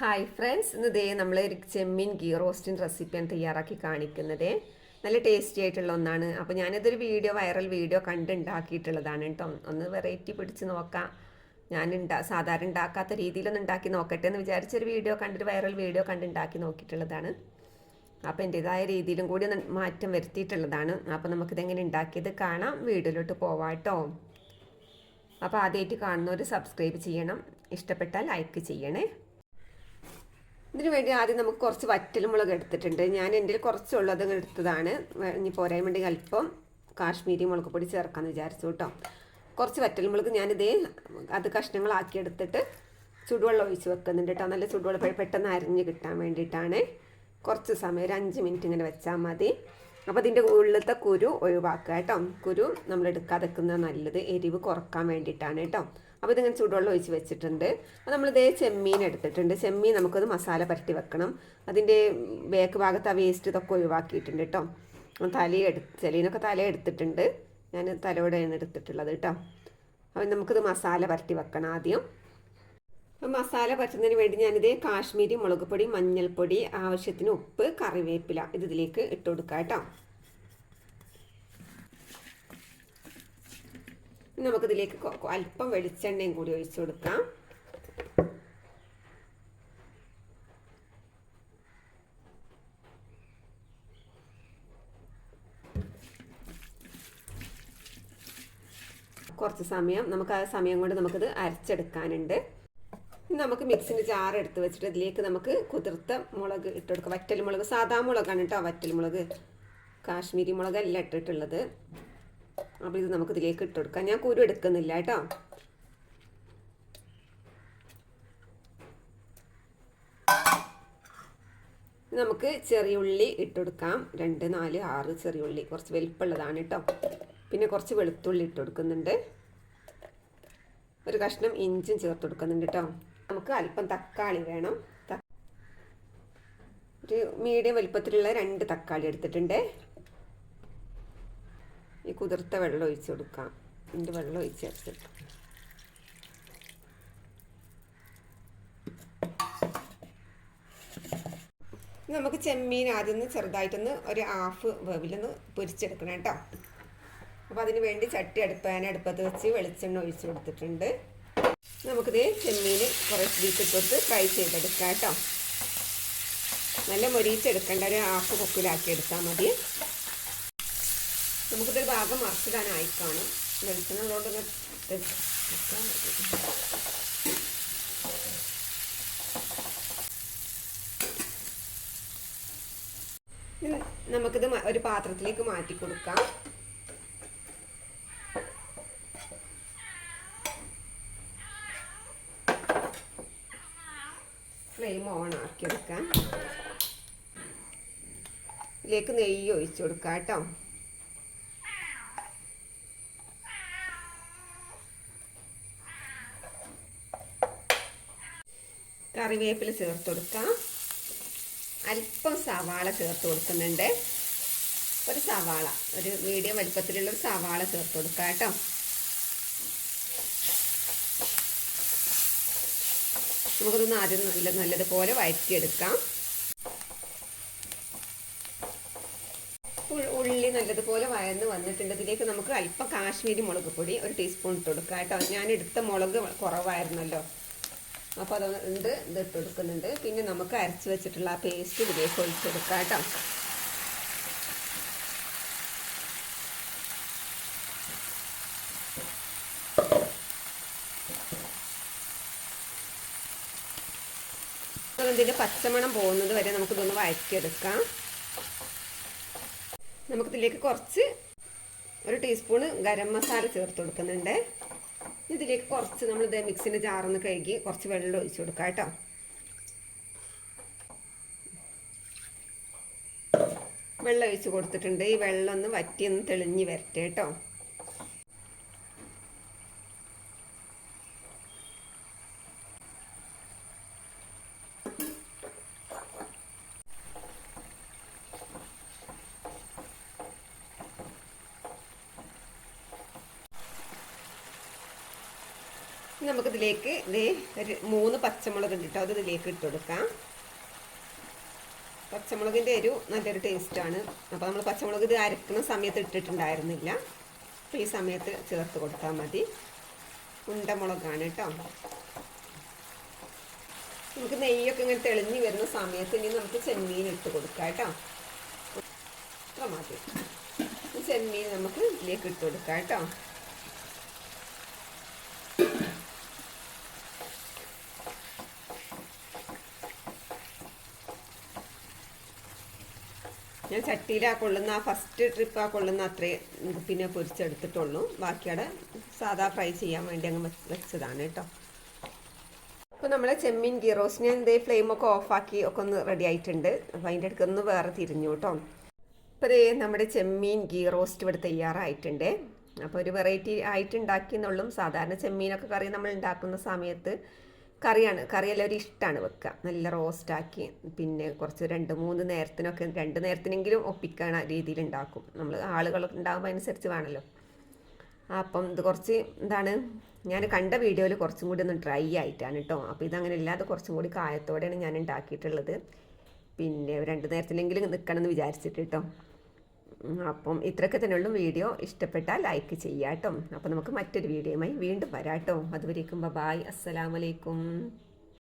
Hi friends ഇന്ന് ദേ നമ്മൾ ചെമ്മീൻ ഗീ റോസ്റ്റിന്റെ റെസിപ്പിയാണ് തയ്യാറാക്കി കാണിക്കുന്നത്. നല്ല ടേസ്റ്റി ആയിട്ടുള്ള ഒന്നാണ്. അപ്പോൾ ഞാനിതൊരു വീഡിയോ വൈറൽ വീഡിയോ കണ്ടുണ്ടാക്കിയിട്ടുള്ളതാണ് കേട്ടോ ഒന്ന് വെറൈറ്റി പിടിച്ച് നോക്കാം. ഞാൻ ഉണ്ടാ സാധാരണ ഉണ്ടാക്കാത്ത രീതിയിലൊന്ന് ഉണ്ടാക്കി നോക്കട്ടെ എന്ന് വിചാരിച്ചൊരു വീഡിയോ കണ്ടൊരു വൈറൽ വീഡിയോ കണ്ടുണ്ടാക്കി നോക്കിയിട്ടുള്ളതാണ്. അപ്പോൾ എന്റെതായ രീതിയിലും കൂടി ഒന്ന് മാറ്റം വരുത്തിയിട്ടുള്ളതാണ്. അപ്പോൾ നമുക്കിതെങ്ങനെ ഉണ്ടാക്കിയത് കാണാം. വീഡിയോയിലോട്ട് പോവാം കേട്ടോ അപ്പോൾ ആദ്യമായിട്ട് കാണുന്നവർ സബ്സ്ക്രൈബ് ചെയ്യണം. ഇഷ്ടപ്പെട്ടാൽ ലൈക്ക് ചെയ്യണേ. ഇതിന് വേണ്ടി ആദ്യം നമുക്ക് കുറച്ച് വറ്റൽമുളക് എടുത്തിട്ടുണ്ട്. ഞാൻ എന്റെ കുറച്ചുള്ളത് എടുത്തതാണ്. ഇനി വേണ്ടി അല്പം കാശ്മീരി മുളക് പൊടി ചേർക്കാമെന്ന് വിചാരിച്ചു കേട്ടോ. കുറച്ച് വറ്റൽമുളക് ഞാനിതേ അത് കഷ്ണങ്ങളാക്കി എടുത്തിട്ട് ചുടുവെള്ളം ഒഴിച്ച് വെക്കുന്നുണ്ട് കേട്ടോ. നല്ല ചുടുവെള്ളം പെട്ടെന്ന് അരിഞ്ഞ് കിട്ടാൻ വേണ്ടിയിട്ടാണ്. കുറച്ച് സമയം ഒരു അഞ്ച് മിനിറ്റ് ഇങ്ങനെ വെച്ചാൽ മതി. അപ്പോൾ അതിന്റെ ഉള്ളിലത്തെ കുരു ഒഴിവാക്കുക കേട്ടോ. കുരു നമ്മൾ എടുക്കാതെ നല്ലത് എരിവ് കുറയ്ക്കാൻ വേണ്ടിയിട്ടാണ് കേട്ടോ. അപ്പോൾ ഇതിങ്ങനെ ചൂടുവെള്ളം ഒഴിച്ച് വെച്ചിട്ടുണ്ട്. അപ്പോൾ നമ്മൾ ഇതേ ചെമ്മീൻ എടുത്തിട്ടുണ്ട്. ചെമ്മീൻ നമുക്കത് മസാല പരട്ടി വെക്കണം. അതിന്റെ ബേക്ക് ഭാഗത്ത് ആ വേസ്റ്റ് ഇതൊക്കെ ഒഴിവാക്കിയിട്ടുണ്ട് കേട്ടോ തല എടു ചെലീനൊക്കെ തല എടുത്തിട്ടുണ്ട്. ഞാൻ തലയോടെയാണ് എടുത്തിട്ടുള്ളത് കേട്ടോ അപ്പോൾ നമുക്കിത് മസാല പരട്ടി വെക്കണം ആദ്യം. അപ്പം മസാല പരത്തുന്നതിന് വേണ്ടി ഞാനിത് കാശ്മീരി മുളക് പൊടി മഞ്ഞൾപ്പൊടി ആവശ്യത്തിന് ഉപ്പ് കറിവേപ്പില ഇത് ഇതിലേക്ക് ഇട്ട് കൊടുക്കാം കേട്ടോ നമുക്കിതിലേക്ക് അല്പം വെളിച്ചെണ്ണയും കൂടി ഒഴിച്ചു കൊടുക്കാം. കുറച്ച് സമയം നമുക്ക് ആ സമയം കൊണ്ട് നമുക്കിത് അരച്ചെടുക്കാനുണ്ട്. നമുക്ക് മിക്സിന്റെ ജാർ എടുത്ത് വെച്ചിട്ട് ഇതിലേക്ക് നമുക്ക് കുതിർത്ത മുളക് ഇട്ട് കൊടുക്കാം. വറ്റൽ മുളക് സാധാ മുളകാണ് കേട്ടോ വറ്റൽ മുളക് കാശ്മീരി മുളകല്ല ഇട്ടിട്ടുള്ളത്. അപ്പോൾ ഇത് നമുക്ക് ഇതിലേക്ക് ഇട്ട് കൊടുക്കാം ഞാൻ കുരു എടുക്കുന്നില്ല കേട്ടോ. നമുക്ക് ചെറിയ ഉള്ളി ഇട്ടുകൊടുക്കാം രണ്ട് നാല് ആറ് ചെറിയ ഉള്ളി. കുറച്ച് വലിപ്പമുള്ളതാണ് കേട്ടോ. പിന്നെ കുറച്ച് വെളുത്തുള്ളി ഇട്ട് കൊടുക്കുന്നുണ്ട് ഒരു കഷ്ണം ഇഞ്ചും ചേർത്ത് കൊടുക്കുന്നുണ്ട് കേട്ടോ. നമുക്ക് അല്പം തക്കാളി വേണം. ഒരു മീഡിയം വലിപ്പത്തിലുള്ള രണ്ട് തക്കാളി എടുത്തിട്ടുണ്ട്. ഈ കുതിർത്ത വെള്ളം ഒഴിച്ച് കൊടുക്കാം. ഇതിന്റെ വെള്ളം ഒഴിച്ച് ചേർത്തിട്ട് നമുക്ക് ചെമ്മീൻ ആദ്യം ഒന്ന് ചെറുതായിട്ടൊന്ന് ഒരു ഹാഫ് വേവിലൊന്ന് പൊരിച്ചെടുക്കണം കേട്ടോ. അപ്പോൾ അതിന് വേണ്ടി ചട്ടി അടുപ്പാൻ അടുപ്പത്ത് വെച്ച് വെളിച്ചെണ്ണ ഒഴിച്ച് കൊടുത്തിട്ടുണ്ട്. നമുക്കിത് ചെമ്മീൻ കുറച്ച് വീട്ടിട്ട് ഫ്രൈ ചെയ്തെടുക്കാം കേട്ടോ. നല്ല മൊരിച്ചെടുക്കേണ്ട ഒരു ഹാഫ് കുക്കിലാക്കി എടുത്താൽ മതി. നമുക്കിതൊരു ഭാഗം മറിച്ചിടാനായി കാണും. വെളിച്ചെണ്ണ നമുക്കിത് ഒരു പാത്രത്തിലേക്ക് മാറ്റി കൊടുക്കാം. ഫ്ലെയിം ഓൺ ആക്കി എടുക്കാം. ഇതിലേക്ക് നെയ്യ് ഒഴിച്ചു കൊടുക്കാം കേട്ടോ. കറിവേപ്പില ചേർത്ത് കൊടുക്കാം. അല്പം സവാള ചേർത്ത് കൊടുക്കുന്നുണ്ട്. ഒരു സവാള ഒരു മീഡിയം വലിപ്പത്തിലുള്ള ഒരു സവാള ചേർത്ത് കൊടുക്കാം കേട്ടോ. നമുക്കൊന്ന് ആദ്യം നല്ല നല്ലതുപോലെ വഴറ്റിയെടുക്കാം. ഉള്ളി നല്ലതുപോലെ വയന്ന് വന്നിട്ടുണ്ട്. ഇതിലേക്ക് നമുക്ക് അല്പം കാശ്മീരി മുളക് പൊടി ഒരു ടീസ്പൂൺ ഇട്ട് കൊടുക്കാം കേട്ടോ. ഞാൻ എടുത്ത മുളക് കുറവായിരുന്നല്ലോ. അപ്പോൾ അതുകൊണ്ട് ഇത് ഇട്ട് കൊടുക്കുന്നുണ്ട് പിന്നെ നമുക്ക് അരച്ച് വെച്ചിട്ടുള്ള ആ പേസ്റ്റ് ഇതിലേക്ക് ഒഴിച്ചെടുക്കാം കേട്ടോ. ഇതിന്റെ പച്ചമണം പോകുന്നത് വരെ നമുക്കിതൊന്ന് വഴറ്റിയെടുക്കാം. നമുക്കിതിലേക്ക് കുറച്ച് ഒരു ടീസ്പൂണ് ഗരം മസാല ചേർത്ത് കൊടുക്കുന്നുണ്ട്. ഇതിലേക്ക് കുറച്ച് നമ്മൾ ഇത് മിക്സിന്റെ ജാറൊന്ന് കഴുകി കുറച്ച് വെള്ളം ഒഴിച്ചു കൊടുക്കാം കേട്ടോ. വെള്ളം ഒഴിച്ച് കൊടുത്തിട്ടുണ്ട്. ഈ വെള്ളം ഒന്ന് വറ്റി ഒന്ന് തെളിഞ്ഞ് വരട്ടെ കേട്ടോ. നമുക്കിതിലേക്ക് ഇത് ഒരു മൂന്ന് പച്ചമുളക് ഉണ്ട് കേട്ടോ. അത് ഇതിലേക്ക് ഇട്ട് കൊടുക്കാം. പച്ചമുളകിന്റെ ഒരു നല്ലൊരു ടേസ്റ്റാണ്. അപ്പോൾ നമ്മൾ പച്ചമുളക് ഇത് അരക്കുന്ന സമയത്ത് ഇട്ടിട്ടുണ്ടായിരുന്നില്ല. അപ്പോൾ ഈ സമയത്ത് ചേർത്ത് കൊടുത്താൽ മതി. ഉണ്ടമുളകാണ് കേട്ടോ. നമുക്ക് നെയ്യൊക്കെ ഇങ്ങനെ തെളിഞ്ഞ് വരുന്ന സമയത്ത് ഇനി നമുക്ക് ചെമ്മീൻ ഇട്ട് കൊടുക്കാം കേട്ടോ. അത്ര മതി. ചെമ്മീൻ നമുക്ക് ഇതിലേക്ക് ഇട്ട് കൊടുക്കാം കേട്ടോ. ഞാൻ ചട്ടിയിൽ ആ കൊള്ളുന്ന ഫസ്റ്റ് ട്രിപ്പ് ആ കൊള്ളുന്ന അത്രയും പിന്നെ പൊരിച്ചെടുത്തിട്ടുള്ളൂ. ബാക്കിയുടെ സാധാ ഫ്രൈ ചെയ്യാൻ വേണ്ടി അങ്ങ് വെച്ചതാണ് കേട്ടോ. അപ്പോൾ നമ്മളെ ചെമ്മീൻ ഞാൻ എന്തേ ഫ്ലെയിമൊക്കെ ഓഫാക്കി ഒക്കെ ഒന്ന് റെഡി ആയിട്ടുണ്ട്. അപ്പോൾ അതിന്റെ അടുത്ത് ഒന്ന് വേറെ തിരിഞ്ഞു കേട്ടോ. ഇപ്പോൾ നമ്മുടെ ചെമ്മീൻ ഗീ റോസ്റ്റ് ഇവിടെ തയ്യാറായിട്ടുണ്ട്. അപ്പോൾ ഒരു വെറൈറ്റി ആയിട്ട് ഉണ്ടാക്കിയെന്നുള്ളും സാധാരണ ചെമ്മീനൊക്കെ കറി നമ്മൾ ഉണ്ടാക്കുന്ന സമയത്ത് കറിയാണ്. കറി എല്ലാവരും ഇഷ്ടമാണ് വെക്കുക നല്ല റോസ്റ്റാക്കി പിന്നെ കുറച്ച് രണ്ട് മൂന്ന് നേരത്തിനൊക്കെ രണ്ട് നേരത്തിനെങ്കിലും ഒപ്പിക്കണ രീതിയിൽ ഉണ്ടാക്കും നമ്മൾ ആളുകൾ ഉണ്ടാകുമ്പോൾ അനുസരിച്ച് വേണമല്ലോ അപ്പം ഇത് കുറച്ച് എന്താണ് ഞാൻ കണ്ട വീഡിയോയിൽ കുറച്ചും കൂടി ഒന്ന് ഡ്രൈ ആയിട്ടാണ് കേട്ടോ അപ്പോൾ ഇതങ്ങനെ ഇല്ലാതെ കുറച്ചും കൂടി കായത്തോടെയാണ് ഞാൻ ഉണ്ടാക്കിയിട്ടുള്ളത് പിന്നെ രണ്ട് നേരത്തിലെങ്കിലും നിൽക്കണം എന്ന് വിചാരിച്ചിട്ട് കേട്ടോ അപ്പം ഇത്രയൊക്കെ തന്നെയുള്ളൂ വീഡിയോ. ഇഷ്ടപ്പെട്ടാൽ ലൈക്ക് ചെയ്യാട്ടോ. അപ്പോൾ നമുക്ക് മറ്റൊരു വീഡിയോയുമായി വീണ്ടും വരാട്ടോ. അതുവരേക്കും ബായ് അസ്സലാമലൈക്കും